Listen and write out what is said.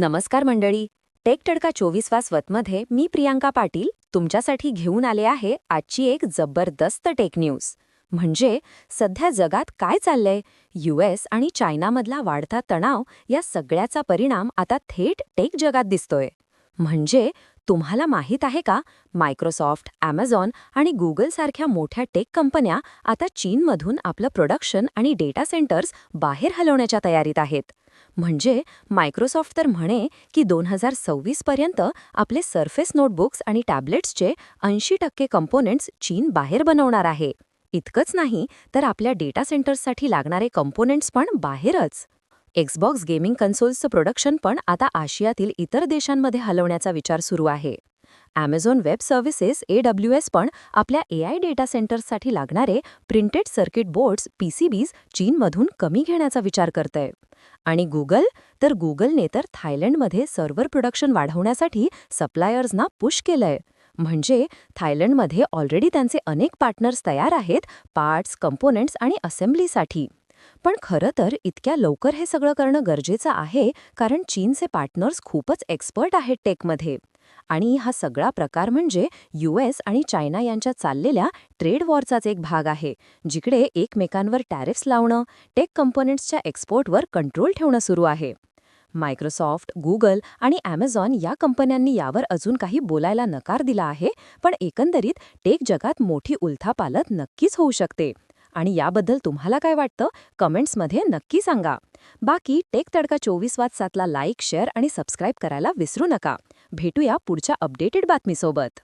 नमस्कार मंडळी. टेक टडका चोवीसवा स्वतमध्ये मी प्रियांका पाटील तुमच्यासाठी घेऊन आले आहे आजची एक जबरदस्त टेक न्यूज. म्हणजे सध्या जगात काय चाललंय? यूएस आणि चायनामधला वाढता तणाव या सगळ्याचा परिणाम आता थेट टेक जगात दिसतोय. म्हणजे तुम्हाला माहीत आहे का? मायक्रोसॉफ्ट ॲमेझॉन आणि गुगलसारख्या मोठ्या टेक कंपन्या आता चीनमधून आपलं प्रोडक्शन आणि डेटा सेंटर्स बाहेर हलवण्याच्या तयारीत आहेत. म्हणजे मायक्रोसॉफ्ट तर म्हणे की दोन हजार सव्वीसपर्यंत आपले सरफेस नोटबुक्स आणि टॅब्लेट्सचे ऐंशी टक्के कंपोनेंट्स चीन बाहेर बनवणार आहे. इतकंच नाही तर आपल्या डेटा सेंटर्ससाठी लागणारे कंपोनेंट्स पण बाहेरच. एक्सबॉक्स गेमिंग कन्सोल्सचं प्रोडक्शन पण आता आशियातील इतर देशांमध्ये हलवण्याचा विचार सुरू आहे. Amazon web services A W S पण आपल्या ए आय डेटा सेंटर्ससाठी लागणारे प्रिंटेड सर्किट बोर्ड्स पीसीबीज चीनमधून कमी घेण्याचा विचार करतंय. आणि गुगल तर गुगलने तर थायलंडमध्ये सर्व्हर प्रोडक्शन वाढवण्यासाठी सप्लायर्सना पुश केलंय. म्हणजे थायलंडमध्ये ऑलरेडी त्यांचे अनेक पार्टनर्स तयार आहेत पार्ट्स कंपोनेंट्स आणि असेंब्लीसाठी पण खरं तर इतक्या लवकर हे सगळं करणं गरजेचं आहे कारण चीनचे पार्टनर्स खूपच एक्सपर्ट आहेत टेकमध्ये आणि हा सगळा प्रकार म्हणजे यूएस आणि चायना यांच्या चाललेल्या ट्रेड वॉरचाच एक भाग आहे जिकडे एकमेकांवर टॅरिफ्स लावणं टेक कंपोनेंट्सच्या एक्सपोर्टवर कंट्रोल ठेवणं सुरू आहे. मायक्रोसॉफ्ट गुगल आणि ॲमेझॉन या कंपन्यांनी यावर अजून काही बोलायला नकार दिला आहे पण एकंदरीत टेक जगात मोठी उलथापालत नक्कीच होऊ शकते. आणि याबद्दल तुम्हाला काय वाटतं? कमेंट्समध्ये नक्की सांगा. बाकी टेक तडका चोवीस वाज सातला लाईक शेअर आणि सबस्क्राईब करायला विसरू नका. भेटूया पुढच्या अपडेटेड बातमीसोबत.